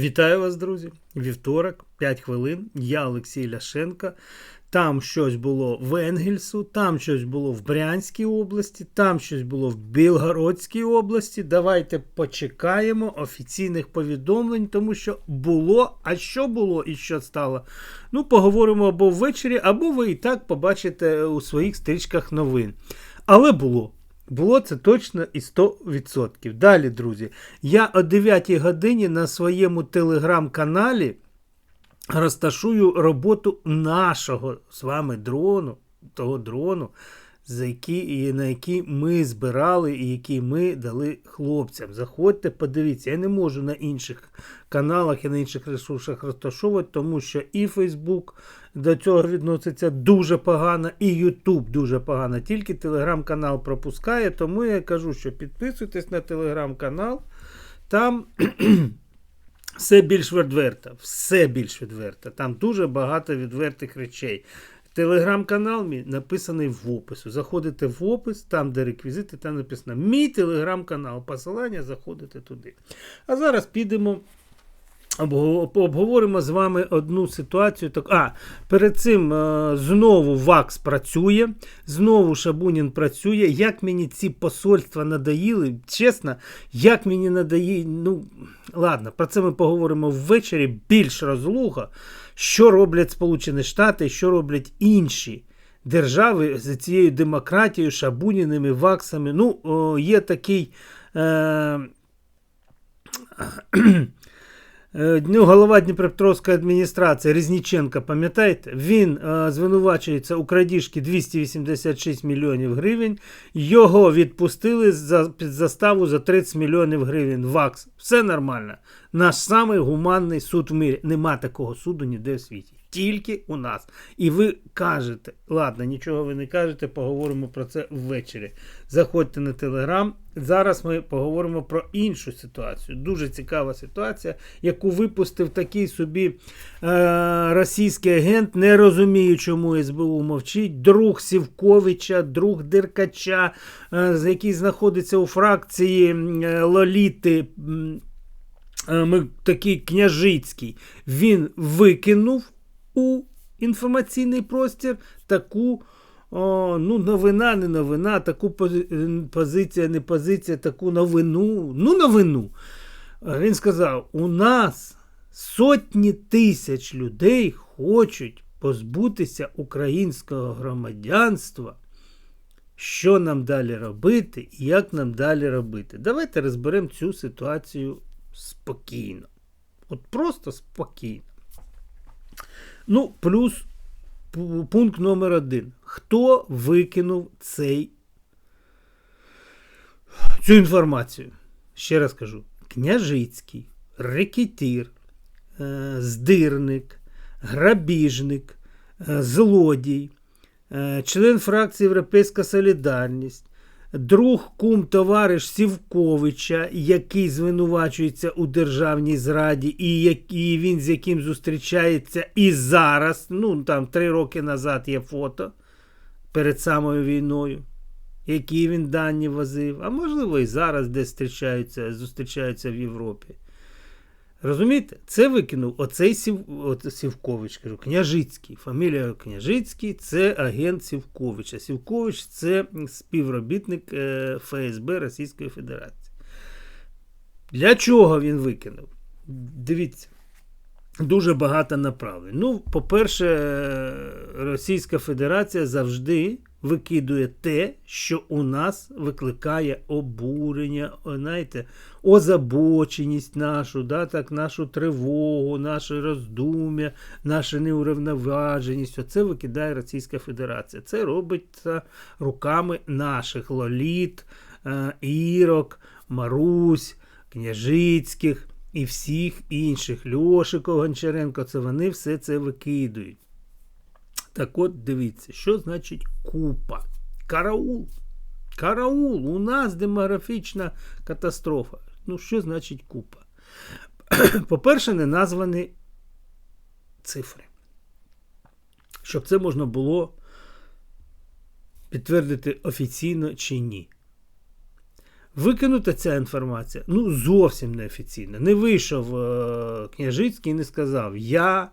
Вітаю вас, друзі! Вівторок, 5 хвилин. Я Олексій Ляшенко. Там щось було в Енгельсу, там щось було в Брянській області, там щось було в Білгородській області. Давайте почекаємо офіційних повідомлень, тому що було, а що було і що стало. Ну, поговоримо або ввечері, або ви і так побачите у своїх стрічках новин. Але було. Було це точно і 100%. Далі, друзі, я о 9 годині на своєму телеграм-каналі розташую роботу нашого з вами дрону, того дрону, за які, на який ми збирали і який ми дали хлопцям. Заходьте, подивіться. Я не можу на інших каналах і на інших ресурсах розташовувати, тому що і Facebook до цього відноситься дуже погано, і YouTube дуже погано. Тільки телеграм-канал пропускає, тому я кажу, що підписуйтесь на телеграм-канал. Там. Все більш відверто, все більш відверто. Там дуже багато відвертих речей. Телеграм-канал мій написаний в опису. Заходите в опис, там, де реквізити, там написано Мій телеграм-канал. Посилання, заходите туди. А зараз підемо. Обговоримо з вами одну ситуацію. Так, А, перед цим е, знову ВАКС працює, знову Шабунін працює. Як мені ці посольства надоїли, чесно, як мені надоїли. Ну, ладно, про це ми поговоримо ввечері більш розлуга що роблять Сполучені Штати, що роблять інші держави з цією демократією, шабуніними, ваксами. Ну, о, є такий. Е, Е, ну, Голова Дніпропетровської адміністрації Різніченка, пам'ятаєте, він е, звинувачується у крадіжки 286 мільйонів гривень. Його відпустили за під заставу за 30 мільйонів гривень. ВАКС. Все нормально. Наш самий гуманний суд в мірі. Нема такого суду ніде в світі тільки у нас. І ви кажете, ладно, нічого ви не кажете, поговоримо про це ввечері. Заходьте на телеграм. Зараз ми поговоримо про іншу ситуацію. Дуже цікава ситуація, яку випустив такий собі е, російський агент. Не розумію, чому СБУ мовчить. Друг Сівковича, друг Деркача, е, який знаходиться у фракції е, Лоліти. Е, ми такий княжицький, він викинув у інформаційний простір таку о, ну, новина, не новина, таку позиція, не позиція, таку новину. Ну, новину. Він сказав: у нас сотні тисяч людей хочуть позбутися українського громадянства. Що нам далі робити і як нам далі робити? Давайте розберемо цю ситуацію спокійно. От просто спокійно. Ну, плюс пункт номер один. Хто викинув цей, цю інформацію? Ще раз кажу: Княжицький, рекетір, е, здирник, грабіжник, е, злодій, е, член фракції Європейська Солідарність, друг кум товариш Сівковича, який звинувачується у державній зраді, і який він з яким зустрічається і зараз, ну там три роки назад є фото перед самою війною, які він дані возив, а можливо і зараз десь зустрічаються, зустрічаються в Європі. Розумієте? Це викинув оцей Сів, Сівкович, кажу, Княжицький. Фамілія Княжицький це агент Сівковича. Сівкович це співробітник е, ФСБ Російської Федерації. Для чого він викинув? Дивіться. Дуже багато направлень. Ну, по-перше, Російська Федерація завжди викидує те, що у нас викликає обурення, знаєте, озабоченість нашу, да, так, нашу тривогу, наше роздум'я, нашу неуравноваженість. Оце викидає Російська Федерація. Це робиться руками наших лоліт, е, ірок, Марусь, Княжицьких. І всіх інших Льошиков, Гончаренко, це вони все це викидують. Так от дивіться, що значить купа? Караул. Караул, у нас демографічна катастрофа. Ну, що значить купа? По-перше, не названі цифри. Щоб це можна було підтвердити офіційно чи ні. Викинута ця інформація, ну зовсім неофіційно. Не вийшов е, Княжицький і не сказав: Я,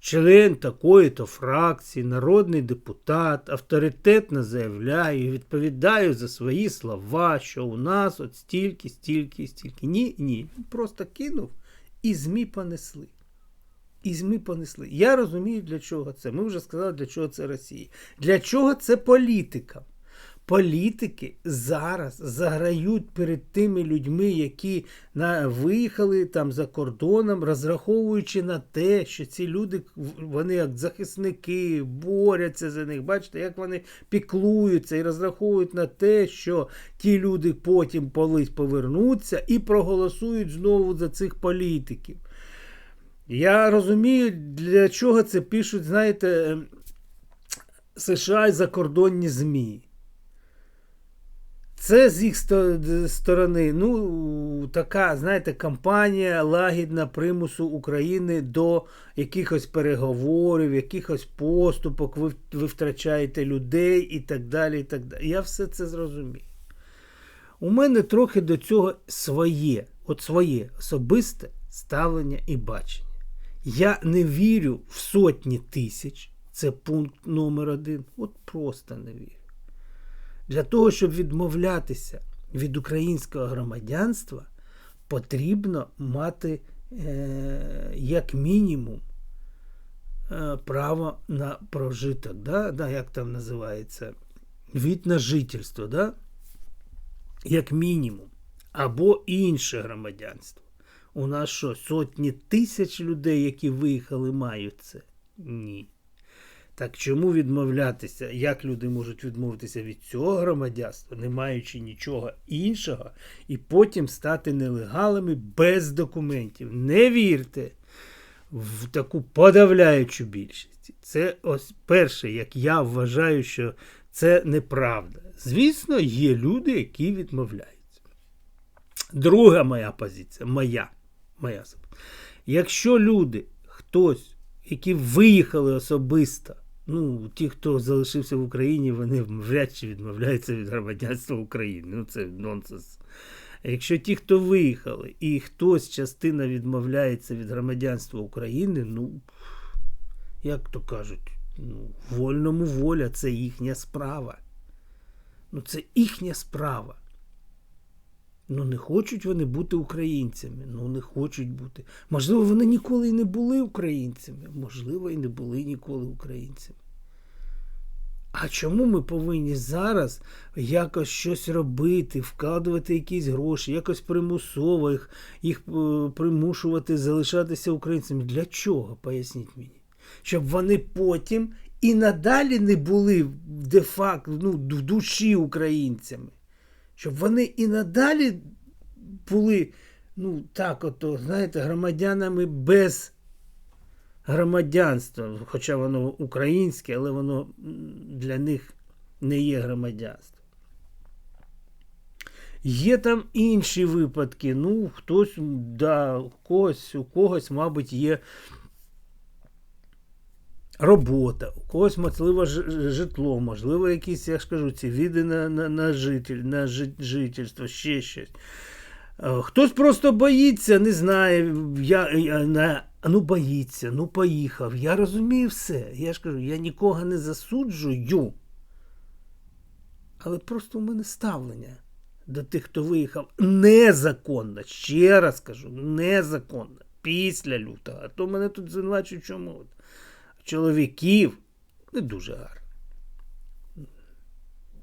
член такої-то фракції, народний депутат, авторитетно заявляю і відповідаю за свої слова, що у нас от стільки, стільки, стільки. Ні, ні. Він просто кинув і ЗМІ понесли. І ЗМІ понесли. Я розумію, для чого це. Ми вже сказали, для чого це Росія. Для чого це політика. Політики зараз заграють перед тими людьми, які на, виїхали там за кордоном, розраховуючи на те, що ці люди вони як захисники борються за них. Бачите, як вони піклуються і розраховують на те, що ті люди потім колись повернуться і проголосують знову за цих політиків. Я розумію, для чого це пишуть, знаєте, США і закордонні ЗМІ. Це з їх сторони, ну, така, знаєте, кампанія лагідна примусу України до якихось переговорів, якихось поступок, ви, ви втрачаєте людей і так далі. і так далі. Я все це зрозумію. У мене трохи до цього своє, от своє особисте ставлення і бачення. Я не вірю в сотні тисяч, це пункт номер один. От просто не вірю. Для того, щоб відмовлятися від українського громадянства, потрібно мати е, як мінімум е, право на прожиток, да? Да, як там називається, від на жительство, да? як мінімум, або інше громадянство. У нас що, сотні тисяч людей, які виїхали, мають це? Ні. Так чому відмовлятися? Як люди можуть відмовитися від цього громадянства, не маючи нічого іншого, і потім стати нелегалами без документів? Не вірте в таку подавляючу більшість. Це ось перше, як я вважаю, що це неправда. Звісно, є люди, які відмовляються. Друга моя позиція, моя. моя. Якщо люди, хтось, які виїхали особисто, Ну, ті, хто залишився в Україні, вони вряд чи відмовляються від громадянства України. Ну, це нонсенс. Якщо ті, хто виїхали, і хтось частина відмовляється від громадянства України, ну, як то кажуть, ну, вольному воля це їхня справа. Ну, це їхня справа. Ну, не хочуть вони бути українцями. Ну, не хочуть бути. Можливо, вони ніколи і не були українцями. Можливо, і не були ніколи українцями. А чому ми повинні зараз якось щось робити, вкладувати якісь гроші, якось примусово їх їх е, примушувати залишатися українцями? Для чого? Поясніть мені. Щоб вони потім і надалі не були де-факто ну, в душі українцями щоб вони і надалі були, ну, так, ото, знаєте, громадянами без громадянства, хоча воно українське, але воно для них не є громадянство. Є там інші випадки. Ну, хтось, да, когось, у когось, мабуть, є робота, у когось, можливо, житло, можливо, якісь, я ж кажу, ці віди на на, на, житель, на жительство, ще щось. Хтось просто боїться, не знає, я, я на, ну боїться, ну поїхав. Я розумію все. Я ж кажу, я нікого не засуджую. Але просто у мене ставлення до тих, хто виїхав, незаконно. Ще раз кажу, незаконно. Після лютого. А то мене тут звинувачують чому чоловіків не дуже гарно.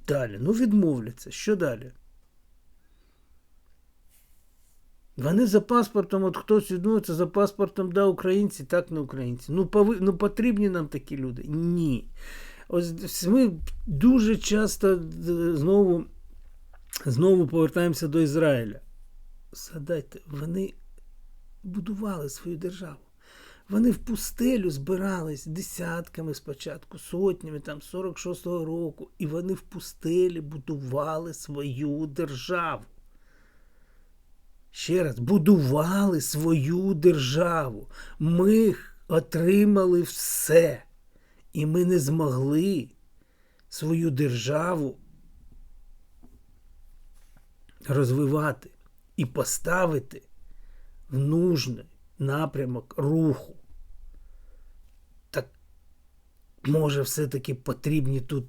Далі, ну відмовляться. Що далі? Вони за паспортом, от хтось відмовиться за паспортом, да, українці, так не українці. Ну, пови, ну потрібні нам такі люди? Ні. Ось ми дуже часто е, знову знову повертаємося до Ізраїля. Згадайте, вони будували свою державу. Вони в пустелю збирались десятками спочатку, сотнями там 46-го року, і вони в пустелі будували свою державу. Ще раз, будували свою державу. Ми отримали все. І ми не змогли свою державу розвивати і поставити в нужний напрямок руху. Так може, все-таки потрібні тут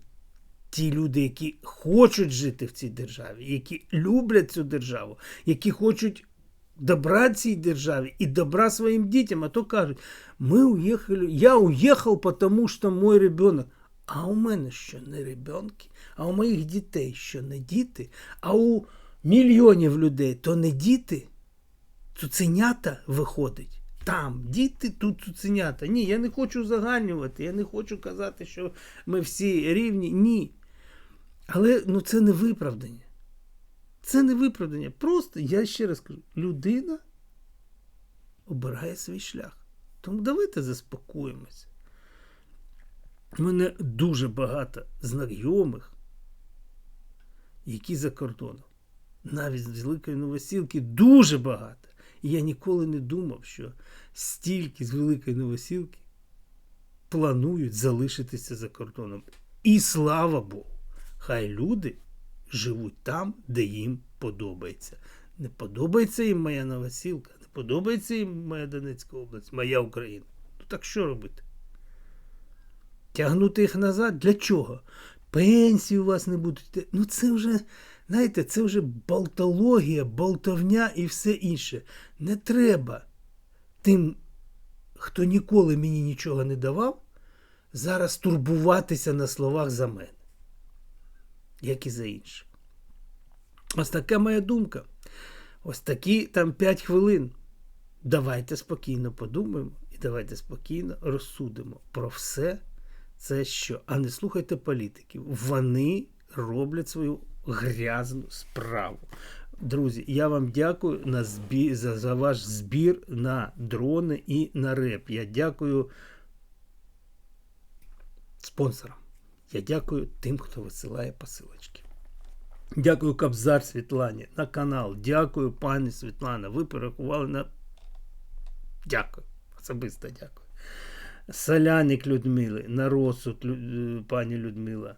ті люди, які хочуть жити в цій державі, які люблять цю державу, які хочуть добра цій державі і добра своїм дітям, а то кажуть, ми уїхали, я уїхав, тому що мой ребенок. А у мене що не ребенки, а у моїх дітей що не діти, а у мільйонів людей то не діти, цуценята виходить. Там діти, тут цуценята. Ні, я не хочу загальнювати, я не хочу казати, що ми всі рівні. Ні. Але ну, це не виправдання. Це не виправдання. Просто, я ще раз кажу, людина обирає свій шлях. Тому давайте заспокоїмося. У мене дуже багато знайомих, які за кордоном. Навіть з Великої Новосілки дуже багато. І я ніколи не думав, що стільки з Великої Новосілки планують залишитися за кордоном. І слава Богу, хай люди живуть там, де їм подобається. Не подобається їм моя Новосілка, не подобається їм моя Донецька область, моя Україна. Ну так що робити? Тягнути їх назад для чого? Пенсії у вас не будуть. Ну це вже, знаєте, це вже болтологія, болтовня і все інше. Не треба тим, хто ніколи мені нічого не давав, зараз турбуватися на словах за мене, як і за інших. Ось така моя думка. Ось такі там 5 хвилин. Давайте спокійно подумаємо і давайте спокійно розсудимо про все це що. А не слухайте політиків. Вони роблять свою грязну справу. Друзі, я вам дякую на збі... за, за ваш збір на дрони і на реп. Я дякую спонсорам. Я дякую тим, хто висилає посилочки. Дякую Кобзар Світлані на канал. Дякую, пані Світлана. Ви перерахували на. Дякую. Особисто дякую. Соляник Людмили, на розсуд Лю- пані Людмила.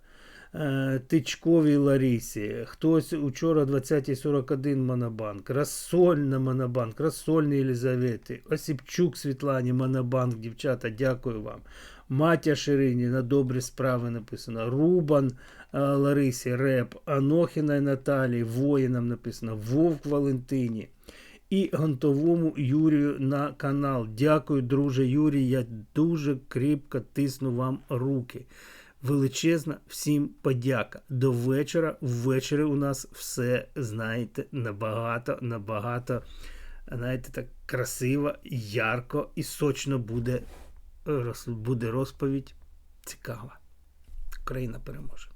Е, Тичковій Ларісі, хтось учора 20.41 Монобанк, Розсольна Монобанк, Розсольний Єлизавети, Осіпчук Світлані, Монобанк, дівчата, дякую вам. Матя Ширині на добрі справи написано. Рубан е, Ларисі, Реп, Анохіна Наталії, воїнам написано, Вовк Валентині і Гонтовому Юрію на канал. Дякую, друже Юрій. Я дуже кріпко тисну вам руки. Величезна всім подяка. До вечора. Ввечері у нас все, знаєте, набагато, набагато, знаєте, так красиво, ярко і сочно буде, буде розповідь. Цікава. Україна переможе.